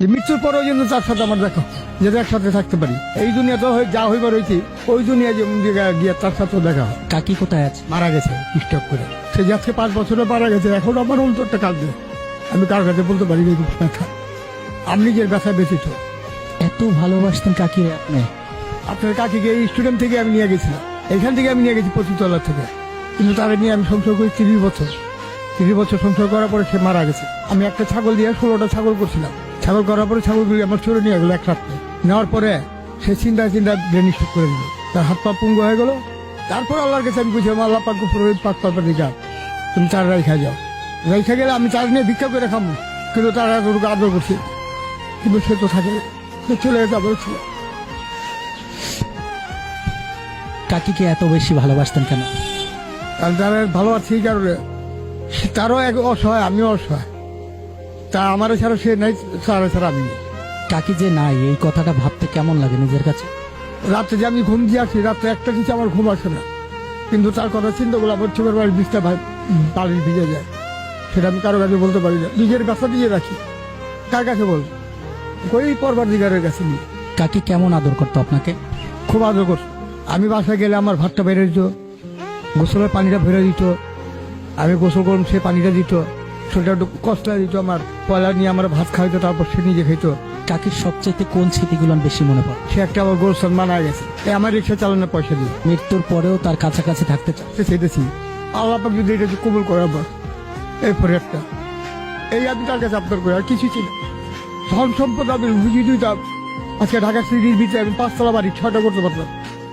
যে মৃত্যুর পরেও যেন তার সাথে আমার দেখা যেটা একসাথে থাকতে পারি। এই দুনিয়া তো যা হইবার হয়েছি ওই দুনিয়া গিয়ে তার সাথেও দেখা কাকি কোথায় আছে? মারা গেছে স্টক করে। সে যে আজকে পাঁচ বছরে মারা গেছে এখন আমার অন্তরটা কাঁদবে আমি কার কাছে বলতে পারি না ব্যথা আমি নিজের ব্যথা বেশি তো? এত ভালোবাসতেন কাকি আপনি। আপনার কাকিকে এই স্টুডেন্ট থেকে আমি নিয়ে গেছিলাম। এখান থেকে আমি নিয়ে গেছি পঁচিশতলা থেকে। কিন্তু তারা নিয়ে আমি সংসার করি তিরিশ বছর। তিরিশ বছর সংসার করার পরে সে মারা গেছে। আমি একটা ছাগল দিয়ে ষোলোটা ছাগল করছিলাম। ছাগল করার পরে ছাগলগুলি আমার চলে নিয়ে গেলো এক রাত্রে। নেওয়ার পরে সে চিন্তা চিন্তা ব্রেন স্ট্রোক করে দিল। তার হাত পা পুঙ্গ হয়ে গেল। তারপর আল্লাহর কাছে আমি বুঝলাম আল্লাহ পাক পুরোহিত পাক পাপা দিকা তুমি তার রাইখা যাও। রাইখা গেলে আমি তার নিয়ে ভিক্ষা করে খাব কিন্তু তারা এতটুকু আদর করছে কিন্তু সে তো থাকে সে চলে গেছে আবার ছিল কাকিকে এত বেশি ভালোবাসতেন কেন? কারণ তারা ভালো আছে এই কারণে। তারও এক অসহায় আমিও অসহায়। তা আমার ছাড়া সে নাই তারা ছাড়া আমি। নেই। কাকি যে নাই এই কথাটা ভাবতে কেমন লাগে নিজের কাছে? রাত্রে যে আমি ঘুম দিয়ে আসি রাত্রে একটা কিছু আমার ঘুম আসে না। কিন্তু তার কথা চিন্তা করলে আমার চোখের বাড়ির বিষটা ভাই বাড়ির ভিজে যায়। সেটা আমি কারও কাছে বলতে পারি না। নিজের ব্যথা দিয়ে রাখি। কার কাছে বল? ওই পরবার দিগারের কাছে নিয়ে কাকি কেমন আদর করতো আপনাকে? খুব আদর করতো আমি বাসায় গেলে আমার ভাতটা বেড়ে দিত গোসলের পানিটা ভরে দিত আমি গোসল করলাম সে পানিটা দিত। সেটা একটু কষ্ট দিত আমার পয়লা নিয়ে আমার ভাত খাইতো তারপর সে নিজে খাইতো। কাকির সবচেয়ে কোন স্মৃতিগুলো বেশি মনে পড়ে? সে একটা আমার গোলসান মারা গেছে। এই আমার রিক্সা চালানোর পয়সা দিয়ে। মৃত্যুর পরেও তার কাছাকাছি থাকতে সে সেটেছি আল্লাহ পাক যদি এটা কবুল করে আবার এরপরে একটা এই আমি তার কাছে আপনার করে আর কিছু ছিল ধন সম্পদ আমি বুঝিয়ে দিতাম। আজকে ঢাকা সিটির ভিতরে আমি পাঁচতলা বাড়ি ছয়টা করতে পারতাম।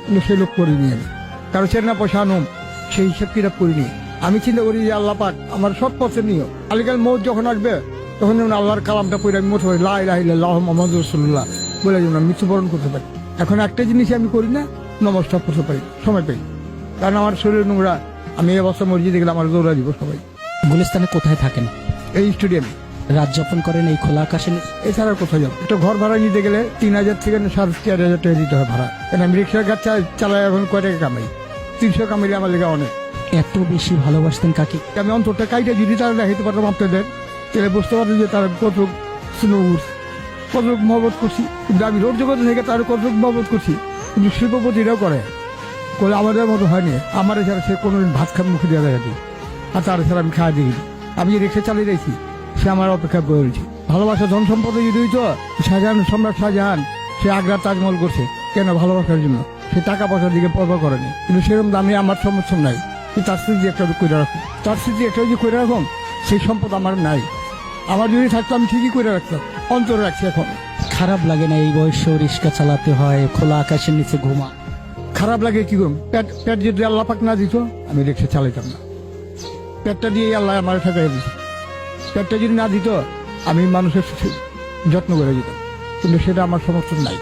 কিন্তু সে লোক করিনি আমি। কারণ সে না পয়সা আনুম সেই হিসাব কিতাব করিনি। আমি চিন্তা করি যে আল্লাহ পাক আমার সব পথে নিও আলিকাল মৌত যখন আসবে তখন যেমন আল্লাহর কালামটা পড়ে আমি মোট লাই লাহ মোহাম্মদ রসুল্লাহ বলে যেমন আমি মৃত্যুবরণ করতে পারি। এখন একটা জিনিস আমি করি না নমস্কার করতে পারি সময় পাই। কারণ আমার শরীর নোংরা আমি এই অবস্থা মসজিদে গেলে আমার দৌড়া দিব সবাই গুলিস্তানে কোথায় থাকেন? এই স্টেডিয়ামে। রাত যাপন করেন এই খোলা আকাশে? এছাড়া কোথাও যাব। একটা ঘর ভাড়া নিতে গেলে তিন হাজার থেকে সাড়ে চার হাজার টাকা দিতে হয় ভাড়া। কেন আমি রিক্সার গাছ চালাই এখন কয় টাকা কামাই। তিনশো কামাইলে আমার লেগে অনেক। এত বেশি ভালোবাসতেন কাকি? আমি অন্তরটা কাইটা যদি তারা দেখাইতে পারতাম আপনাদের, তাহলে বুঝতে পারতেন যে তারা কত স্নোর কত মহবত করছি। কিন্তু আমি রোড জগতে থেকে তার কত মহবত করছি, কিন্তু শিল্পপতিরাও করে। করে আমাদের মতো হয়নি। আমার এছাড়া সে কোনো ভাত খান মুখে দেওয়া দেখাতি আর তার এছাড়া আমি খাওয়া দিই আমি যে রিক্সা চালিয়ে দিয়েছি সে আমার অপেক্ষা করেছি ভালোবাসা ধন সম্পদে যদি হইতো, শাহজাহান সম্রাট শাহজাহান, সে আগ্রার তাজমহল করছে। কেন ভালোবাসার জন্য? সে টাকা পয়সার দিকে পরবা করেনি। কিন্তু সেরকম দামে আমার সমর্থন নাই। তার স্মৃতি একটা করে রাখুন। তার স্মৃতি একটা যদি করে রাখুন সেই সম্পদ আমার নাই। আমার যদি থাকতো আমি ঠিকই করে রাখতাম অন্তর রাখছি এখন। খারাপ লাগে না এই বয়সে রিক্সা চালাতে হয় খোলা আকাশের নিচে ঘুমা। খারাপ লাগে কি করুন? পেট পেট যদি আল্লাহ পাক না দিত আমি রিক্সা চালাইতাম না। পেটটা দিয়ে আল্লাহ আমার ঠেকাই দিত। পেটটা যদি না দিত আমি মানুষের যত্ন করে দিতাম কিন্তু সেটা আমার সমর্থন নাই।